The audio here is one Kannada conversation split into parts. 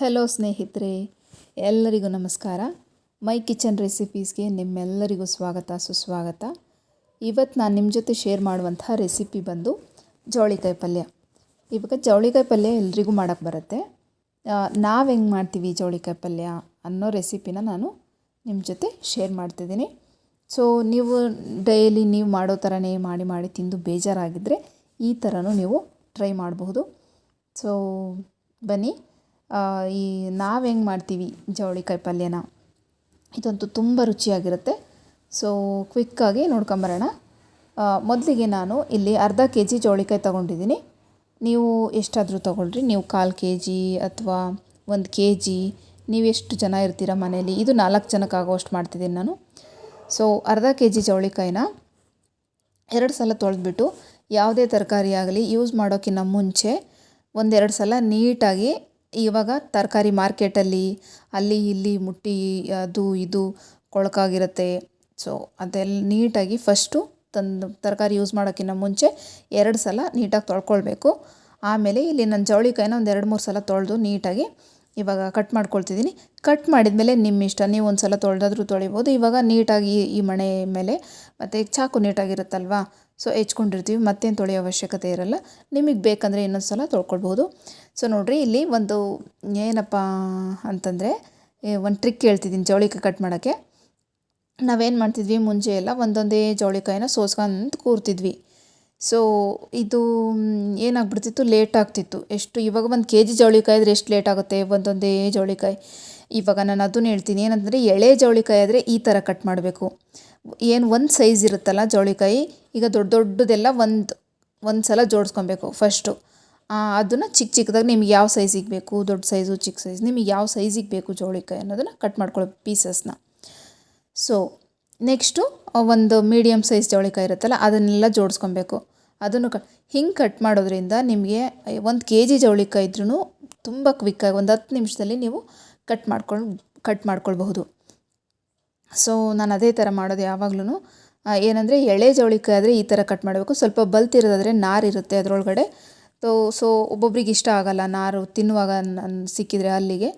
ಹಲೋ ಸ್ನೇಹಿತರೆ. ಎಲ್ಲರಿಗೂ ನಮಸ್ಕಾರ. ಮೈ ಕಿಚನ್ ರೆಸಿಪೀಸ್ಗೆ ನಿಮ್ಮೆಲ್ಲರಿಗೂ ಸ್ವಾಗತ, ಸುಸ್ವಾಗತ. ಇವತ್ತು ನಾನು ನಿಮ್ಮ ಜೊತೆ ಶೇರ್ ಮಾಡುವಂಥ ರೆಸಿಪಿ ಬಂದು ಜವಳಿಕಾಯಿ ಪಲ್ಯ. ಇವಾಗ ಜವಳಿಕಾಯಿ ಪಲ್ಯ ಎಲ್ರಿಗೂ ಮಾಡೋಕ್ಕೆ ಬರುತ್ತೆ. ನಾವು ಹೆಂಗೆ ಮಾಡ್ತೀವಿ ಜವಳಿಕಾಯಿ ಪಲ್ಯ ಅನ್ನೋ ರೆಸಿಪಿನ ನಾನು ನಿಮ್ಮ ಜೊತೆ ಶೇರ್ ಮಾಡ್ತಿದ್ದೀನಿ ಸೊ ನೀವು ಡೈಲಿ ನೀವು ಮಾಡೋ ಥರನೇ ಮಾಡಿ ಮಾಡಿ ತಿಂದು ಬೇಜಾರಾಗಿದ್ದರೆ ಈ ಥರನೂ ನೀವು ಟ್ರೈ ಮಾಡಬಹುದು. ಸೊ ಬನ್ನಿ. ಈ ನಾವು ಹೆಂಗೆ ಮಾಡ್ತೀವಿ ಜವಳಿಕಾಯಿ ಪಲ್ಯನ ಇದಂತೂ ತುಂಬ ರುಚಿಯಾಗಿರುತ್ತೆ. ಸೊ ಕ್ವಿಕ್ಕಾಗಿ ನೋಡ್ಕೊಂಬರೋಣ. ಮೊದಲಿಗೆ ನಾನು ಇಲ್ಲಿ ಅರ್ಧ ಕೆ ಜಿ ಜವಳಿಕಾಯಿ ತೊಗೊಂಡಿದ್ದೀನಿ. ನೀವು ಎಷ್ಟಾದರೂ ತೊಗೊಳ್ರಿ. ನೀವು ಕಾಲು ಕೆ ಜಿ ಅಥವಾ ಒಂದು ಕೆ ಜಿ ನೀವು ಎಷ್ಟು ಜನ ಇರ್ತೀರ ಮನೆಯಲ್ಲಿ ಇದು ನಾಲ್ಕು ಜನಕ್ಕೆ ಆಗೋಷ್ಟು ಮಾಡ್ತಿದ್ದೀನಿ ನಾನು. ಸೊ ಅರ್ಧ ಕೆ ಜಿ ಜವಳಿಕಾಯಿನ ಎರಡು ಸಲ ತೊಳೆದ್ಬಿಟ್ಟು, ಯಾವುದೇ ತರಕಾರಿ ಆಗಲಿ ಯೂಸ್ ಮಾಡೋಕ್ಕಿಂತ ಮುಂಚೆ ಒಂದೆರಡು ಸಲ ನೀಟಾಗಿ ಇವಾಗ ತರಕಾರಿ ಮಾರ್ಕೆಟಲ್ಲಿ ಅಲ್ಲಿ ಇಲ್ಲಿ ಮುಟ್ಟಿ, ಅದು ಇದು ಕೊಳಕಾಗಿರುತ್ತೆ. ಸೊ ಅದೆಲ್ಲ ನೀಟಾಗಿ ಫಸ್ಟು ತಂದು ತರಕಾರಿ ಯೂಸ್ ಮಾಡೋಕ್ಕಿಂತ ಮುಂಚೆ ಎರಡು ಸಲ ನೀಟಾಗಿ ತೊಳ್ಕೊಳ್ಬೇಕು. ಆಮೇಲೆ ಇಲ್ಲಿ ನಾನು ಜವಳಿಕಾಯಿನ ಒಂದು ಎರಡು ಮೂರು ಸಲ ತೊಳೆದು ನೀಟಾಗಿ ಇವಾಗ ಕಟ್ ಮಾಡ್ಕೊಳ್ತಿದ್ದೀನಿ. ಕಟ್ ಮಾಡಿದ್ಮೇಲೆ ನಿಮ್ಮ ಇಷ್ಟ. ನೀವು ಒಂದು ಸಲ ತೊಳೆದಾದ್ರೂ ತೊಳಿಬೋದು. ಇವಾಗ ನೀಟಾಗಿ ಈ ಮಣೆ ಮೇಲೆ ಮತ್ತು ಚಾಕು ನೀಟಾಗಿರುತ್ತಲ್ವಾ? ಸೊ ಹೆಚ್ಕೊಂಡಿರ್ತೀವಿ. ಮತ್ತೇನು ತೊಳೆಯೋ ಅವಶ್ಯಕತೆ ಇರಲ್ಲ. ನಿಮಗೆ ಬೇಕಂದರೆ ಇನ್ನೊಂದು ಸಲ ತೊಳ್ಕೊಳ್ಬೋದು ಸೊ ನೋಡಿರಿ, ಇಲ್ಲಿ ಒಂದು ಏನಪ್ಪ ಅಂತಂದರೆ ಒಂದು ಟ್ರಿಕ್ ಹೇಳ್ತಿದ್ದೀನಿ ಜವಳಿಕಾಯಿ ಕಟ್ ಮಾಡೋಕ್ಕೆ. ನಾವೇನು ಮಾಡ್ತಿದ್ವಿ? ಮುಂಚೆ ಎಲ್ಲ ಒಂದೊಂದೇ ಜವಳಿಕಾಯಿನ ಸೋಸ್ಕೊಂತ ಕೂರ್ತಿದ್ವಿ. ಸೊ ಇದು ಏನಾಗ್ಬಿಡ್ತಿತ್ತು? ಲೇಟ್ ಆಗ್ತಿತ್ತು. ಎಷ್ಟು, ಇವಾಗ ಒಂದು ಕೆ ಜಿ ಜವಳಿಕಾಯಿ ಆದರೆ ಎಷ್ಟು ಲೇಟ್ ಆಗುತ್ತೆ? ಒಂದೊಂದೇ ಜವಳಿಕಾಯಿ. ಇವಾಗ ನಾನು ಅದನ್ನು ಹೇಳ್ತೀನಿ. ಏನಂದರೆ ಎಳೆ ಜವಳಿಕಾಯಿ ಆದರೆ ಈ ಥರ ಕಟ್ ಮಾಡಬೇಕು. ಏನು ಒಂದು ಸೈಜ್ ಇರುತ್ತಲ್ಲ ಜವಳಿಕಾಯಿ, ಈಗ ದೊಡ್ಡ ದೊಡ್ಡದೆಲ್ಲ ಒಂದು ಒಂದು ಸಲ ಜೋಡಿಸ್ಕೊಬೇಕು ಫಸ್ಟು ಅದನ್ನು ಚಿಕ್ಕ ಚಿಕ್ಕದಾಗಿ ನಿಮ್ಗೆ ಯಾವ ಸೈಜಿಗೆ ಬೇಕು ದೊಡ್ಡ ಸೈಜು ಚಿಕ್ಕ ಸೈಜ್ ನಿಮಗೆ ಯಾವ ಸೈಜಿಗೆ ಬೇಕು ಜವಳಿಕಾಯಿ ಅನ್ನೋದನ್ನು ಕಟ್ ಮಾಡ್ಕೊಳ್ಳೋ ಪೀಸಸ್ನ ಸೊ ನೆಕ್ಸ್ಟು ಒಂದು ಮೀಡಿಯಮ್ ಸೈಜ್ ಜವಳಿಕಾಯಿ ಇರುತ್ತಲ್ಲ, ಅದನ್ನೆಲ್ಲ ಜೋಡಿಸ್ಕೊಬೇಕು. ಅದನ್ನು ಕ, ಹಿಂಗೆ ಕಟ್ ಮಾಡೋದ್ರಿಂದ ನಿಮಗೆ ಒಂದು ಕೆ ಜಿ ಜವಳಿಕಾಯಿ ಇದ್ರೂ ತುಂಬ ಕ್ವಿಕ್ಕಾಗಿ ಒಂದು ಹತ್ತು ನಿಮಿಷದಲ್ಲಿ ನೀವು ಕಟ್ ಮಾಡ್ಕೊಂಡು ಕಟ್ ಮಾಡ್ಕೊಳ್ಬಹುದು. ಸೊ ನಾನು ಅದೇ ಥರ ಮಾಡೋದು ಯಾವಾಗ್ಲೂ ಏನಂದರೆ ಎಳೆ ಜವಳಿಕಾಯಿ ಆದರೆ ಈ ಥರ ಕಟ್ ಮಾಡಬೇಕು. ಸ್ವಲ್ಪ ಬಲ್ತಿರೋದಾದರೆ ನಾರಿರುತ್ತೆ ಅದರೊಳಗಡೆ. ಸೊ ಸೊ ಒಬ್ಬೊಬ್ರಿಗೆ ಇಷ್ಟ ಆಗೋಲ್ಲ ನಾರು ತಿನ್ನುವಾಗ ಸಿಕ್ಕಿದರೆ ಅಲ್ಲಿಗೆ.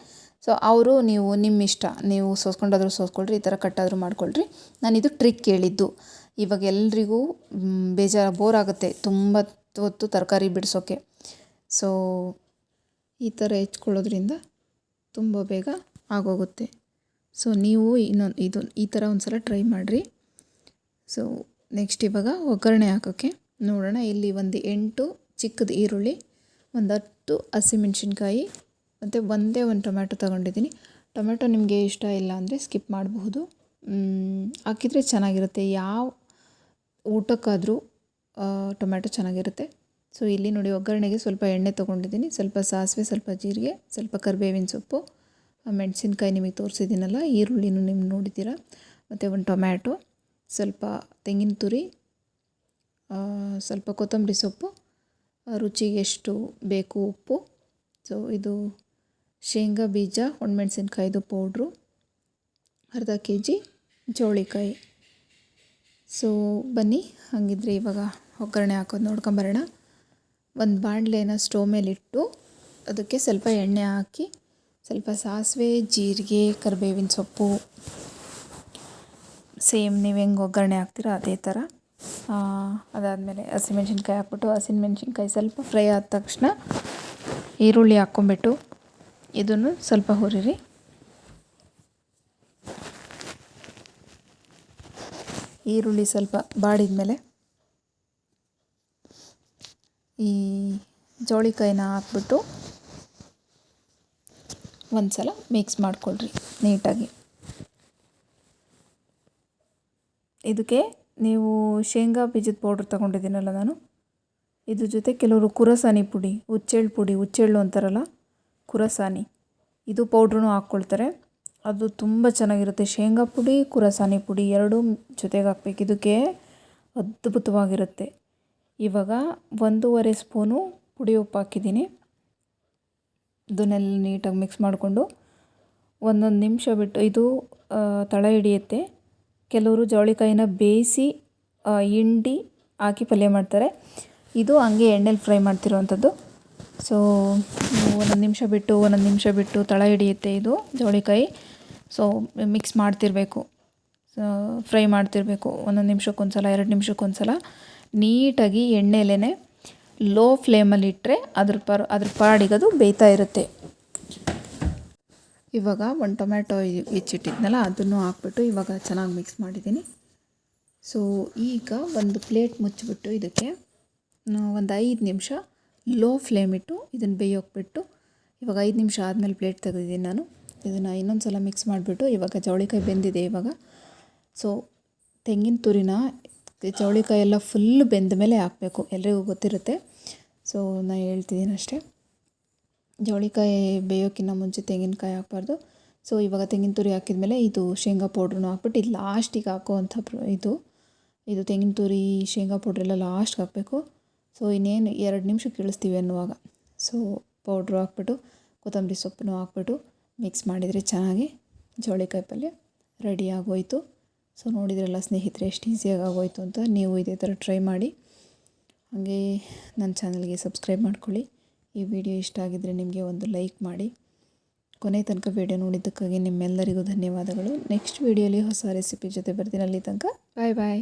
ಸೊ ಅವರು ನೀವು ನಿಮ್ಮ ಇಷ್ಟ ನೀವು ಸೋಸ್ಕೊಂಡಾದರೂ ಸೋಸ್ಕೊಳ್ರಿ ಈ ಥರ ಕಟ್ಟಾದರೂ ಮಾಡ್ಕೊಳ್ರಿ. ನಾನು ಇದು ಟ್ರಿಕ್ ಕೇಳಿದ್ದು. ಇವಾಗ ಎಲ್ರಿಗೂ ಬೇಜಾರು ಬೋರ್ ಆಗುತ್ತೆ ತುಂಬ ಹೊತ್ತು ತರಕಾರಿ ಬಿಡಿಸೋಕ್ಕೆ ಸೊ ಈ ಥರ ಹೆಚ್ಕೊಳ್ಳೋದ್ರಿಂದ ತುಂಬ ಬೇಗ ಆಗೋಗುತ್ತೆ. ಸೊ ನೀವು ಇನ್ನೊಂದು, ಇದು, ಈ ಥರ ಒಂದು ಸಲ ಟ್ರೈ ಮಾಡಿರಿ. ಸೊ ನೆಕ್ಸ್ಟ್ ಇವಾಗ ಒಗ್ಗರಣೆ ಹಾಕೋಕ್ಕೆ ನೋಡೋಣ. ಇಲ್ಲಿ ಒಂದು ಎಂಟು ಚಿಕ್ಕದು ಈರುಳ್ಳಿ, ಒಂದು ಹತ್ತು ಹಸಿಮೆಣ್ಸಿನ್ಕಾಯಿ ಮತ್ತು ಒಂದೇ ಒಂದು ಟೊಮ್ಯಾಟೊ ತಗೊಂಡಿದ್ದೀನಿ. ಟೊಮೆಟೊ ನಿಮಗೆ ಇಷ್ಟ ಇಲ್ಲ ಅಂದರೆ ಸ್ಕಿಪ್ ಮಾಡಬಹುದು. ಹಾಕಿದರೆ ಚೆನ್ನಾಗಿರುತ್ತೆ. ಯಾವ ಊಟಕ್ಕಾದರೂ ಟೊಮ್ಯಾಟೊ ಚೆನ್ನಾಗಿರುತ್ತೆ. ಸೊ ಇಲ್ಲಿ ನೋಡಿ ಒಗ್ಗರಣೆಗೆ ಸ್ವಲ್ಪ ಎಣ್ಣೆ ತೊಗೊಂಡಿದ್ದೀನಿ. ಸ್ವಲ್ಪ ಸಾಸಿವೆ, ಸ್ವಲ್ಪ ಜೀರಿಗೆ, ಸ್ವಲ್ಪ ಕರಿಬೇವಿನ ಸೊಪ್ಪು ಮೆಣಸಿನ್ಕಾಯಿ ನಿಮಗೆ ತೋರಿಸಿದ್ದೀನಲ್ಲ, ಈರುಳ್ಳಿನೂ ನಿಮ್ಗೆ ನೋಡಿದ್ದೀರಾ. ಮತ್ತು ಒಂದು ಟೊಮ್ಯಾಟೊ, ಸ್ವಲ್ಪ ತೆಂಗಿನ ತುರಿ ಸ್ವಲ್ಪ ಕೊತ್ತಂಬರಿ ಸೊಪ್ಪು ರುಚಿಗೆ ಎಷ್ಟು ಬೇಕು ಉಪ್ಪು. ಸೊ ಇದು ಶೇಂಗಾ ಬೀಜ ಒಣಮೆಣ್ಸಿನ್ಕಾಯ್ದು ಪೌಡ್ರು ಅರ್ಧ ಕೆ ಜಿ ಜೋಳಿಕಾಯಿ. ಸೊ ಬನ್ನಿ, ಹಾಗಿದ್ರೆ ಇವಾಗ ಒಗ್ಗರಣೆ ಹಾಕೋದು ನೋಡ್ಕೊಂಬರೋಣ ಒಂದು ಬಾಣಲೆನ ಸ್ಟವ್ ಮೇಲಿಟ್ಟು ಅದಕ್ಕೆ ಸ್ವಲ್ಪ ಎಣ್ಣೆ ಹಾಕಿ, ಸ್ವಲ್ಪ ಸಾಸಿವೆ, ಜೀರಿಗೆ, ಕರಿಬೇವಿನ ಸೊಪ್ಪು, ಸೇಮ್ ನೀವು ಹೆಂಗೆ ಒಗ್ಗರಣೆ ಹಾಕ್ತೀರೋ ಅದೇ ಥರ ಅದಾದಮೇಲೆ ಹಸಿಮೆಣ್ಸಿನ್ಕಾಯಿ ಹಾಕ್ಬಿಟ್ಟು ಹಸಿಮೆಣ್ಸಿನ್ಕಾಯಿ ಸ್ವಲ್ಪ ಫ್ರೈ ಆದ ತಕ್ಷಣ ಈರುಳ್ಳಿ ಹಾಕ್ಕೊಂಬಿಟ್ಟು ಇದನ್ನು ಸ್ವಲ್ಪ ಹುರಿರಿ. ಈರುಳ್ಳಿ ಸ್ವಲ್ಪ ಬಾಡಿದ ಮೇಲೆ. ಈ ಜೋಳಿಕಾಯಿನ ಹಾಕ್ಬಿಟ್ಟು ಒಂದು ಸಲ ಮಿಕ್ಸ್ ಮಾಡಿಕೊಳ್ರಿ ನೀಟಾಗಿ. ಇದಕ್ಕೆ ನೀವು ಶೇಂಗಾ ಬೀಜದ ಪೌಡ್ರ್ ತೊಗೊಂಡಿದ್ದೀನಲ್ಲ ನಾನು. ಇದ್ರ ಜೊತೆ ಕೆಲವರು ಕುರಸಾನಿ ಪುಡಿ, ಹುಚ್ಚೆಳ್ಳು ಪುಡಿ, ಹುಚ್ಚೆಳ್ಳು ಅಂತಾರಲ್ಲ ಕುರಸಾನಿ ಇದು ಪೌಡ್ರೂ ಹಾಕ್ಕೊಳ್ತಾರೆ. ಅದು ತುಂಬ ಚೆನ್ನಾಗಿರುತ್ತೆ. ಶೇಂಗಾ ಪುಡಿ ಕುರಸಾನಿ ಪುಡಿ ಎರಡೂ ಜೊತೆಗೆ ಹಾಕ್ಬೇಕು. ಇದಕ್ಕೆ ಅದ್ಭುತವಾಗಿರುತ್ತೆ. ಇವಾಗ ಒಂದೂವರೆ ಸ್ಪೂನು ಪುಡಿ ಉಪ್ಪು ಹಾಕಿದ್ದೀನಿ. ಇದನ್ನೆಲ್ಲ ನೀಟಾಗಿ ಮಿಕ್ಸ್ ಮಾಡಿಕೊಂಡು ಒಂದೊಂದು ನಿಮಿಷ ಬಿಟ್ಟು ಇದು ತಳ ಹಿಡಿಯುತ್ತೆ. ಕೆಲವರು ಜವಳಿಕಾಯಿನ ಬೇಯಿಸಿ ಹಿಂಡಿ ಹಾಕಿ ಪಲ್ಯ ಮಾಡ್ತಾರೆ. ಇದು ಹಂಗೆ ಎಣ್ಣೆಲಿ ಫ್ರೈ ಮಾಡ್ತಿರೋವಂಥದ್ದು. ಸೊ ಒಂದೊಂದು ನಿಮಿಷ ಬಿಟ್ಟು ಒಂದೊಂದು ನಿಮಿಷ ಬಿಟ್ಟು ತಳ ಹಿಡಿಯುತ್ತೆ ಇದು, ಜವಳಿಕಾಯಿ. ಸೊ ಮಿಕ್ಸ್ ಮಾಡ್ತಿರಬೇಕು. ಫ್ರೈ ಮಾಡ್ತಿರಬೇಕು. ಒಂದೊಂದು ನಿಮಿಷಕ್ಕೊಂದು ಸಲ ಎರಡು ನಿಮಿಷಕ್ಕೊಂದು ಸಲ ನೀಟಾಗಿ ಎಣ್ಣೆಲೇ ಲೋ ಫ್ಲೇಮಲ್ಲಿ ಇಟ್ಟರೆ ಅದ್ರ ಪರ್, ಅದ್ರ ಪಾಡಿಗದು ಬೇಯ್ತಾ ಇರುತ್ತೆ. ಇವಾಗ ಒಂದು ಟೊಮ್ಯಾಟೊ ಹೆಚ್ಚಿಟ್ಟಿದ್ನಲ್ಲ, ಅದನ್ನು ಹಾಕ್ಬಿಟ್ಟು ಇವಾಗ ಚೆನ್ನಾಗಿ ಮಿಕ್ಸ್ ಮಾಡಿದ್ದೀನಿ. ಸೊ ಈಗ ಒಂದು ಪ್ಲೇಟ್ ಮುಚ್ಚಿಬಿಟ್ಟು ಇದಕ್ಕೆ ಒಂದು ಐದು ನಿಮಿಷ ಲೋ ಫ್ಲೇಮ್ ಇಟ್ಟು ಇದನ್ನು ಬೇಯೋಕೆ ಬಿಟ್ಟು ಇವಾಗ ಐದು ನಿಮಿಷ ಆದಮೇಲೆ ಪ್ಲೇಟ್ ತೆಗೆದಿದ್ದೀನಿ ನಾನು. ಇದನ್ನು ಇನ್ನೊಂದು ಸಲ ಮಿಕ್ಸ್ ಮಾಡಿಬಿಟ್ಟು ಇವಾಗ ಚೌಳಿಕಾಯಿ ಬೆಂದಿದೆ ಇವಾಗ. ಸೊ ತೆಂಗಿನ ತುರಿನ ಚೌಳಿಕಾಯಿ ಎಲ್ಲ ಫುಲ್ ಬೆಂದ ಮೇಲೆ ಹಾಕಬೇಕು. ಎಲ್ರಿಗೂ ಗೊತ್ತಿರುತ್ತೆ. ಸೊ ನಾನು ಹೇಳ್ತಿದ್ದೀನಿ ಅಷ್ಟೇ. ಜವಳಿಕಾಯಿ ಬೇಯೋಕ್ಕಿಂತ ಮುಂಚೆ ತೆಂಗಿನಕಾಯಿ ಹಾಕ್ಬಾರ್ದು. ಸೊ ಇವಾಗ ತೆಂಗಿನ ತುರಿ ಹಾಕಿದ ಮೇಲೆ ಇದು ಶೇಂಗಾ ಪೌಡ್ರನ್ನು ಹಾಕ್ಬಿಟ್ಟು ಇದು ಲಾಸ್ಟಿಗೆ ಹಾಕೋವಂಥ ಇದು ಇದು ತೆಂಗಿನ ತುರಿ, ಶೇಂಗಾ ಪೌಡ್ರೆಲ್ಲ ಲಾಸ್ಟ್ಗೆ ಹಾಕಬೇಕು. ಸೊ ಇನ್ನೇನು ಎರಡು ನಿಮಿಷ ಇಳಿಸ್ತೀವಿ ಅನ್ನುವಾಗ. ಸೊ ಪೌಡ್ರು ಹಾಕ್ಬಿಟ್ಟು ಕೊತ್ತಂಬರಿ ಸೊಪ್ಪನ್ನು ಹಾಕ್ಬಿಟ್ಟು ಮಿಕ್ಸ್ ಮಾಡಿದರೆ ಚೆನ್ನಾಗಿ ಜವಳಿಕಾಯಿ ಪಲ್ಯ ರೆಡಿ ಆಗೋಯಿತು. ಸೊ ನೋಡಿದ್ರಲ್ಲ ಸ್ನೇಹಿತರೆ, ಎಷ್ಟು ಈಸಿಯಾಗಿ ಆಗೋಯಿತು ಅಂತ ನೀವು ಇದೇ ಥರ ಟ್ರೈ ಮಾಡಿ. ಹಾಗೆ ನನ್ನ ಚಾನಲ್ಗೆ ಸಬ್ಸ್ಕ್ರೈಬ್ ಮಾಡ್ಕೊಳ್ಳಿ. ಈ ವಿಡಿಯೋ ಇಷ್ಟ ಆಗಿದ್ದರೆ ನಿಮಗೆ ಒಂದು ಲೈಕ್ ಮಾಡಿ. ಕೊನೆ ತನಕ ವಿಡಿಯೋ ನೋಡಿದ್ದಕ್ಕಾಗಿ ನಿಮ್ಮೆಲ್ಲರಿಗೂ ಧನ್ಯವಾದಗಳು. ನೆಕ್ಸ್ಟ್ ವಿಡಿಯೋಲಿ ಹೊಸ ರೆಸಿಪಿ ಜೊತೆ ಬರ್ತೀನಿ. ಅಲ್ಲಿ ತನಕ ಬಾಯ್ ಬಾಯ್.